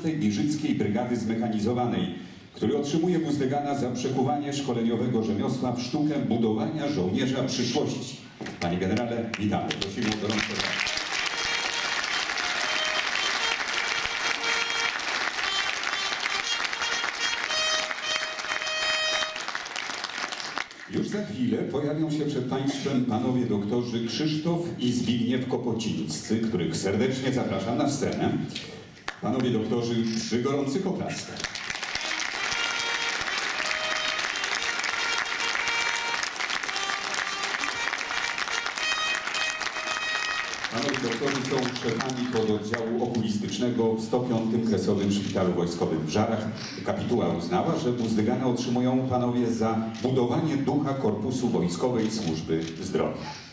17 Giżyckiej Brygady Zmechanizowanej, który otrzymuje Buzdegana za przekuwanie szkoleniowego rzemiosła w sztukę budowania żołnierza przyszłości. Panie generale, witamy. Prosimy o gorące. Już za chwilę pojawią się przed Państwem panowie doktorzy Krzysztof i Zbigniew Kopocińscy, których serdecznie zapraszam na scenę. Panowie doktorzy przy gorących oklaskach. Panowie doktorzy są szefami pododdziału okulistycznego w 105. Kresowym Szpitalu Wojskowym w Żarach. Kapituła uznała, że Buzdygana otrzymują panowie za budowanie ducha Korpusu Wojskowej Służby Zdrowia.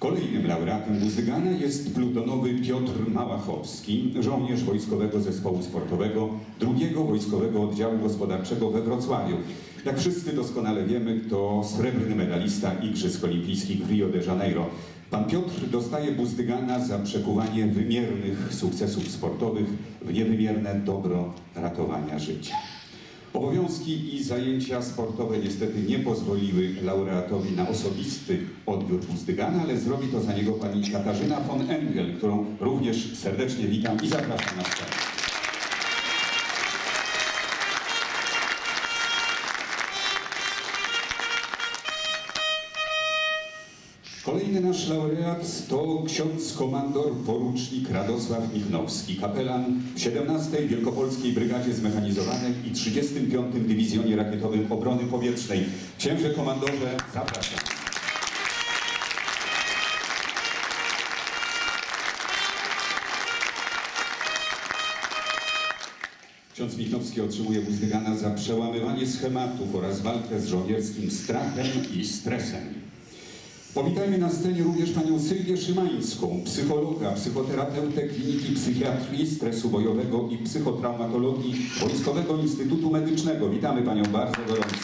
Kolejnym laureatem Buzdygana jest plutonowy Piotr Małachowski, żołnierz Wojskowego Zespołu Sportowego II Wojskowego Oddziału Gospodarczego we Wrocławiu. Jak wszyscy doskonale wiemy, to srebrny medalista Igrzysk Olimpijskich w Rio de Janeiro. Pan Piotr dostaje Buzdygana za przekuwanie wymiernych sukcesów sportowych w niewymierne dobro ratowania życia. Obowiązki i zajęcia sportowe niestety nie pozwoliły laureatowi na osobisty odbiór Buzdygana, ale zrobi to za niego pani Katarzyna von Engel, którą również serdecznie witam i zapraszam na scenę. Kolejny nasz laureat to ksiądz komandor porucznik Radosław Michnowski, kapelan w 17 Wielkopolskiej Brygadzie Zmechanizowanej i 35 Dywizjonie Rakietowym Obrony Powietrznej. Księże komandorze, zapraszam. Ksiądz Michnowski otrzymuje Buzdygana za przełamywanie schematów oraz walkę z żołnierskim strachem i stresem. Powitajmy na scenie również panią Sylwię Szymańską, psychologa, psychoterapeutę Kliniki Psychiatrii, Stresu Bojowego i Psychotraumatologii Wojskowego Instytutu Medycznego. Witamy panią bardzo gorąco.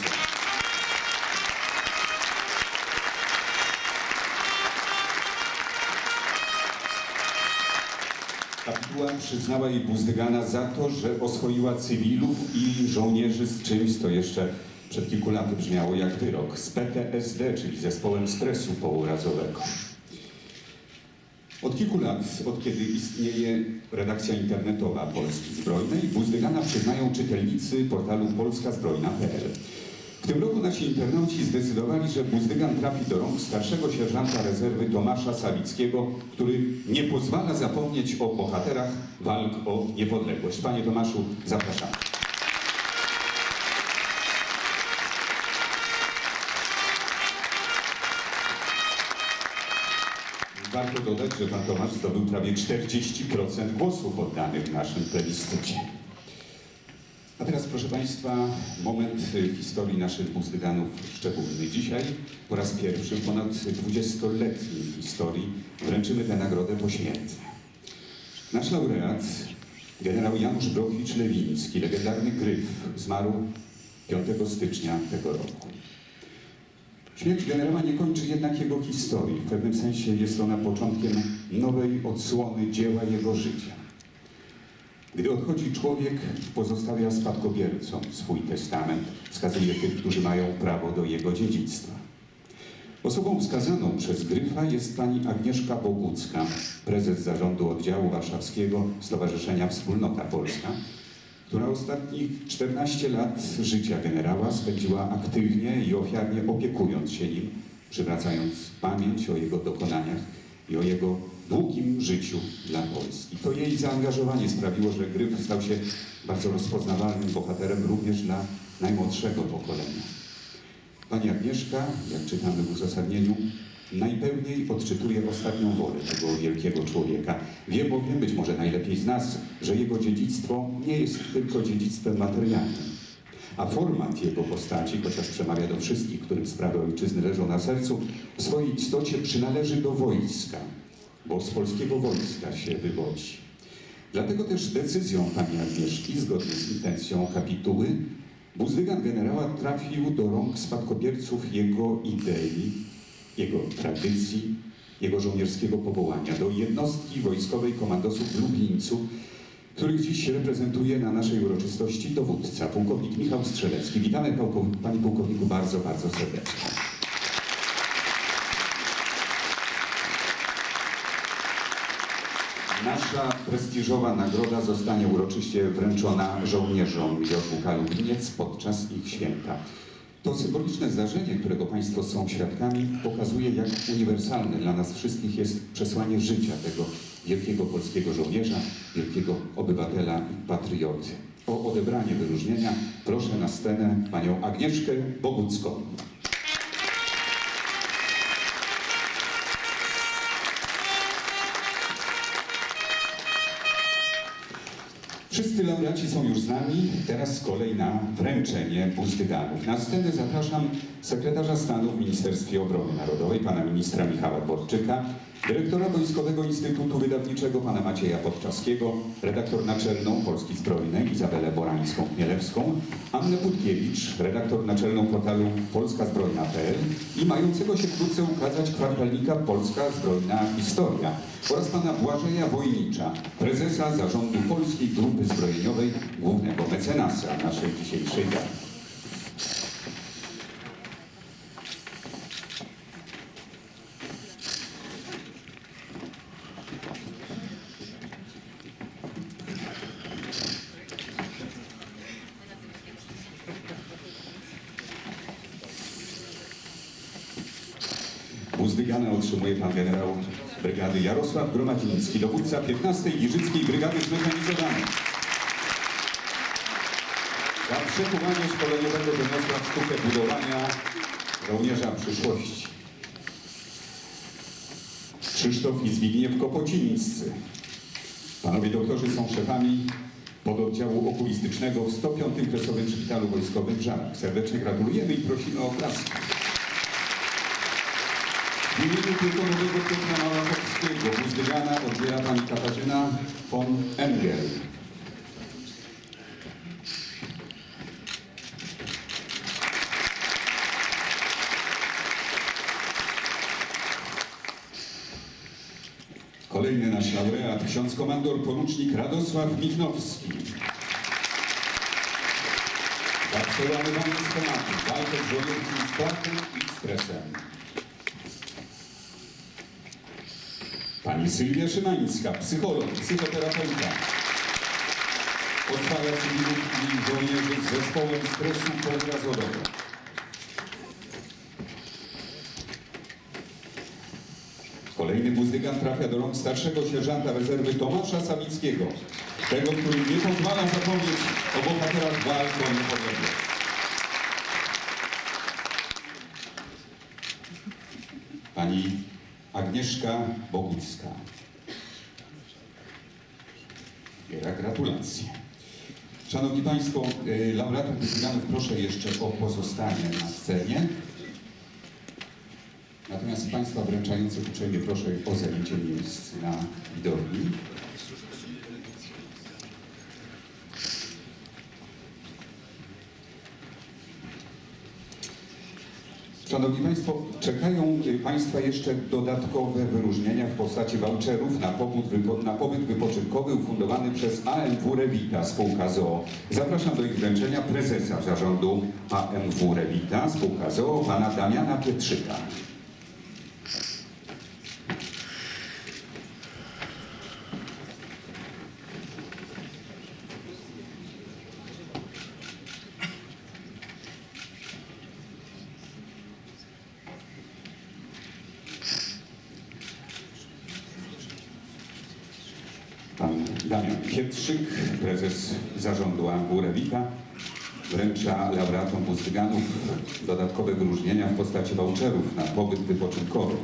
Kapituła przyznała jej Buzdygana za to, że oswoiła cywilów i żołnierzy z czymś, co jeszcze przed kilku laty brzmiało jak wyrok, z PTSD, czyli zespołem stresu pourazowego. Od kilku lat, od kiedy istnieje redakcja internetowa Polski Zbrojnej, Buzdygana przyznają czytelnicy portalu polskazbrojna.pl. W tym roku nasi internauci zdecydowali, że Buzdygan trafi do rąk starszego sierżanta rezerwy Tomasza Sawickiego, który nie pozwala zapomnieć o bohaterach walk o niepodległość. Panie Tomaszu, zapraszamy. Warto dodać, że pan Tomasz zdobył prawie 40% głosów oddanych w naszym plebiscycie. A teraz, proszę Państwa, moment w historii naszych buzdyganów szczególny. Dzisiaj po raz pierwszy w ponad 20-letniej historii wręczymy tę nagrodę pośmiertnie. Nasz laureat, generał Janusz Brochicz-Lewiński, legendarny Gryf, zmarł 5 stycznia tego roku. Śmierć generała nie kończy jednak jego historii. W pewnym sensie jest ona początkiem nowej odsłony dzieła jego życia. Gdy odchodzi człowiek, pozostawia spadkobiercom swój testament, wskazuje tych, którzy mają prawo do jego dziedzictwa. Osobą wskazaną przez Gryfa jest pani Agnieszka Bogucka, prezes zarządu oddziału warszawskiego Stowarzyszenia Wspólnota Polska, która ostatnich 14 lat życia generała spędziła aktywnie i ofiarnie opiekując się nim, przywracając pamięć o jego dokonaniach i o jego długim życiu dla Polski. To jej zaangażowanie sprawiło, że Gryf stał się bardzo rozpoznawalnym bohaterem również dla najmłodszego pokolenia. Pani Agnieszka, jak czytamy w uzasadnieniu, najpełniej odczytuje ostatnią wolę tego wielkiego człowieka. Wie bowiem, być może najlepiej z nas, że jego dziedzictwo nie jest tylko dziedzictwem materialnym. A format jego postaci, chociaż przemawia do wszystkich, którym sprawy ojczyzny leżą na sercu, w swojej istocie przynależy do wojska, bo z polskiego wojska się wywodzi. Dlatego też decyzją pani Agnieszki, zgodnie z intencją kapituły, Buzdygan generała trafił do rąk spadkobierców jego idei, jego tradycji, jego żołnierskiego powołania, do jednostki wojskowej komandosów w Lublińcu, których dziś reprezentuje na naszej uroczystości dowódca, pułkownik Michał Strzelecki. Witamy Panie Pułkowniku bardzo, bardzo serdecznie. Nasza prestiżowa nagroda zostanie uroczyście wręczona żołnierzom JWK Lubliniec podczas ich święta. To symboliczne zdarzenie, którego Państwo są świadkami, pokazuje, jak uniwersalne dla nas wszystkich jest przesłanie życia tego wielkiego polskiego żołnierza, wielkiego obywatela i patrioty. O odebranie wyróżnienia proszę na scenę panią Agnieszkę Bogucką. Wszyscy laureaci są już z nami. Teraz kolej na wręczenie buzdyganów. Na scenę zapraszam sekretarza stanu w Ministerstwie Obrony Narodowej, pana ministra Michała Dworczyka, dyrektora Wojskowego Instytutu Wydawniczego, pana Macieja Podczaskiego, redaktor naczelną Polski Zbrojnej Izabelę Borańską-Chmielewską, Annę Putkiewicz, redaktor naczelną portalu polskazbrojna.pl i mającego się wkrótce ukazać kwartalnika Polska Zbrojna Historia oraz pana Błażeja Wojnicza, prezesa zarządu Polskiej Grupy Zbrojeniowej, głównego mecenasa naszej dzisiejszej gali. Buzdygana otrzymuje pan generał brygady Jarosław Gromadziński, dowódca 15. Giżyckiej Brygady Zmechanizowanej. Za przekuwanie szkoleniowego doniosła sztukę budowania żołnierza przyszłości. Krzysztof i Zbigniew Kopocińscy. Panowie doktorzy są szefami pododdziału okulistycznego w 105. Kresowym Szpitalu Wojskowym w Żarach. Serdecznie gratulujemy i prosimy o oklaski. W imieniu plutonowego Piotra Malachowskiego Buzdygana odbiera pani Katarzyna von Engel. Kolejny nasz laureat, ksiądz komandor porucznik Radosław Michnowski. Za przełamywanie schematu, walkę z strachem i stresem. Pani Sylwia Szymańska, psycholog, psychoterapeuta. Oswaja cywilów i żołnierzy z zespołem stresu poobrazowego. Kolejny buzdygan trafia do rąk starszego sierżanta rezerwy Tomasza Sawickiego. Tego, który nie pozwala zapomnieć o bohaterach walk o niepodległość. Pani Agnieszka Bogucka. Wiera gratulacje. Szanowni Państwo, y, laureatów buzdyganów proszę jeszcze o pozostanie na scenie. Natomiast Państwa wręczających uprzejmie proszę o zajęcie miejsc na widowni. Szanowni Państwo, czekają y, Państwa jeszcze dodatkowe wyróżnienia w postaci voucherów na pobyt, na pobyt wypoczynkowy ufundowany przez AMW Revita spółka ZOO. Zapraszam do ich wręczenia prezesa zarządu AMW Revita spółka ZOO, pana Damiana Pietrzyka. Pan Damian Pietrzyk, prezes zarządu AMW Rewita, wręcza laureatom Buzdyganów dodatkowe wyróżnienia w postaci voucherów na pobyt wypoczynkowy.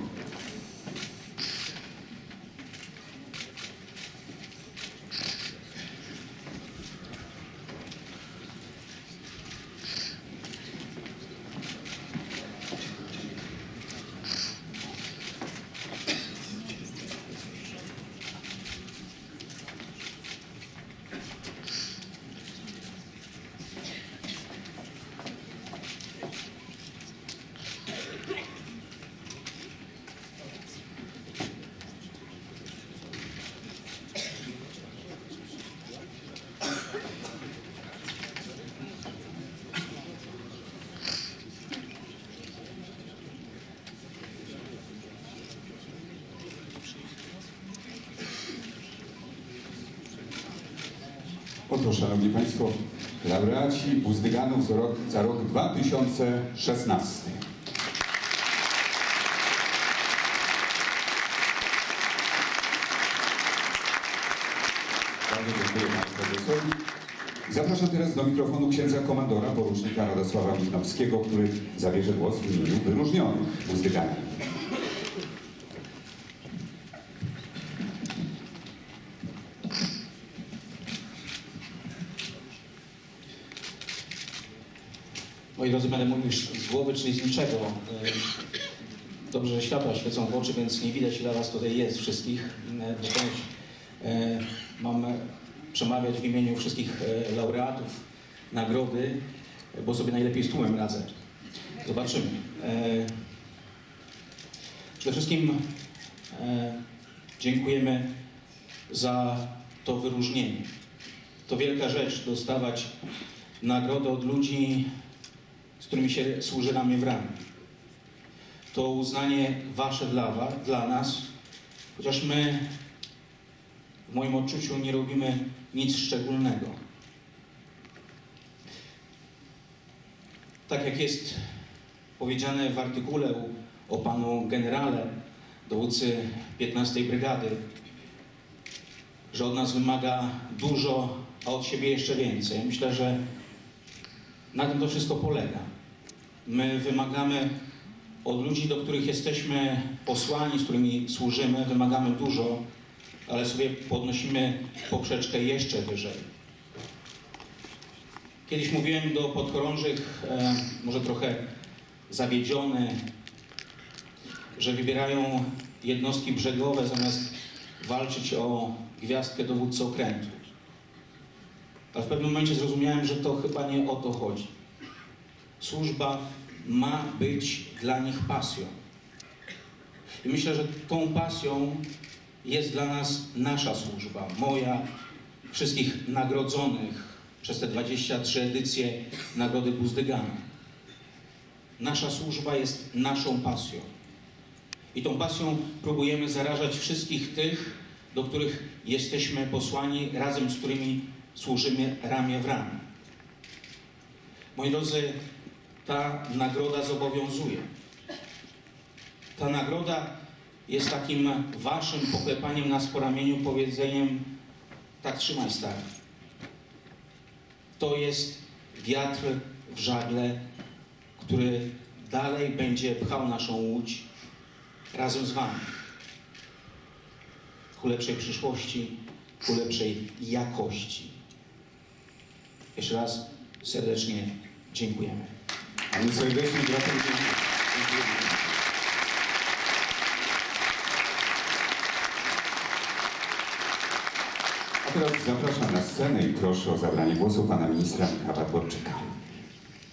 Oto, Szanowni Państwo, laureaci Buzdyganów za rok, za rok 2016. Bardzo dziękuję Panu Prezesowi. Zapraszam teraz do mikrofonu księdza komandora, porucznika Radosława Michnowskiego, który zabierze głos w imieniu wyróżnionych Buzdyganów. Będę mówił z głowy, czyli z niczego. E, Dobrze, że światła świecą w oczy, więc nie widać ile was tutaj jest wszystkich. E, ponoć, e, Mam przemawiać w imieniu wszystkich laureatów nagrody, bo sobie najlepiej z tłumem radzę. Zobaczymy. Przede wszystkim dziękujemy za to wyróżnienie. To wielka rzecz dostawać nagrodę od ludzi, z którymi się służy ramię w ramię. To uznanie wasze dla, wa, dla nas, chociaż my w moim odczuciu nie robimy nic szczególnego. Tak jak jest powiedziane w artykule o panu generale, dowódcy 15 Brygady, że od nas wymaga dużo, a od siebie jeszcze więcej. Myślę, że na tym to wszystko polega. My wymagamy od ludzi, do których jesteśmy posłani, z którymi służymy, wymagamy dużo, ale sobie podnosimy poprzeczkę jeszcze wyżej. Kiedyś mówiłem do podchorążych, e, może trochę zawiedziony, że wybierają jednostki brzegowe zamiast walczyć o gwiazdkę dowódcy okrętu. A w pewnym momencie zrozumiałem, że to chyba nie o to chodzi. Służba ma być dla nich pasją. I myślę, że tą pasją jest dla nas nasza służba, moja, wszystkich nagrodzonych przez te 23 edycje Nagrody Buzdygana. Nasza służba jest naszą pasją. I tą pasją próbujemy zarażać wszystkich tych, do których jesteśmy posłani, razem z którymi służymy ramię w ramię. Moi drodzy, ta nagroda zobowiązuje. Ta nagroda jest takim waszym poklepaniem nas po ramieniu, powiedzeniem tak trzymaj stary. To jest wiatr w żagle, który dalej będzie pchał naszą łódź razem z wami ku lepszej przyszłości, ku lepszej jakości. Jeszcze raz serdecznie dziękujemy. My serdecznie gratulujemy. A teraz zapraszam na scenę i proszę o zabranie głosu pana ministra Michała Dworczyka.